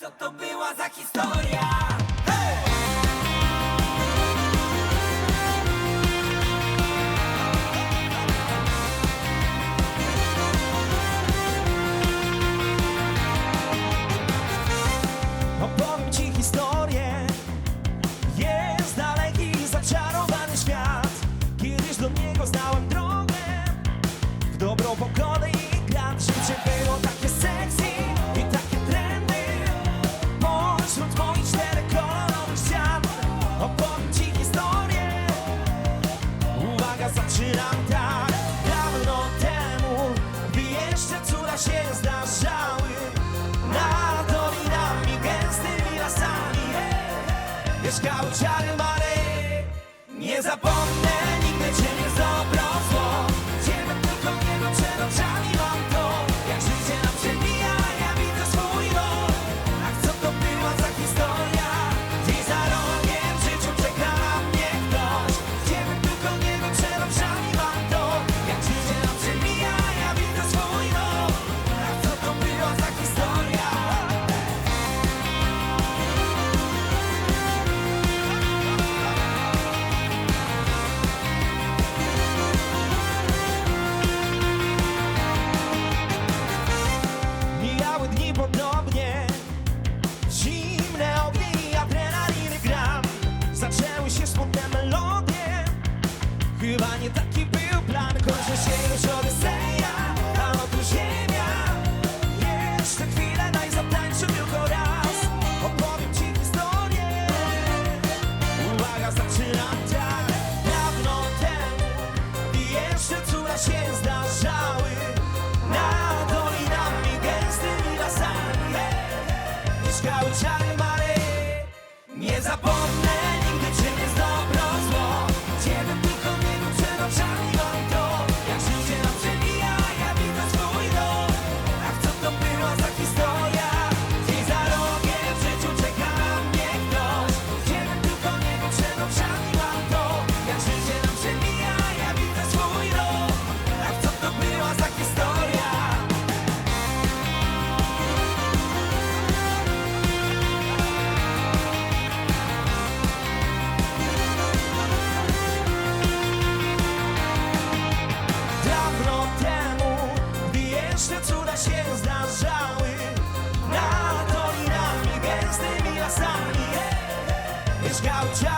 Co to była za historia? mieszkały czary Mary Nie zapomnę się już odzeja, a otóż ziemia. Jeszcze chwilę, daj zatańczę tylko raz. Opowiem ci historię. Uwaga, zaczynam tak Dawno temu i jeszcze cuda się zdarzały. Nad dolinami gęstymi lasami Mieszkały czary Mary. Nie zapomnij scout.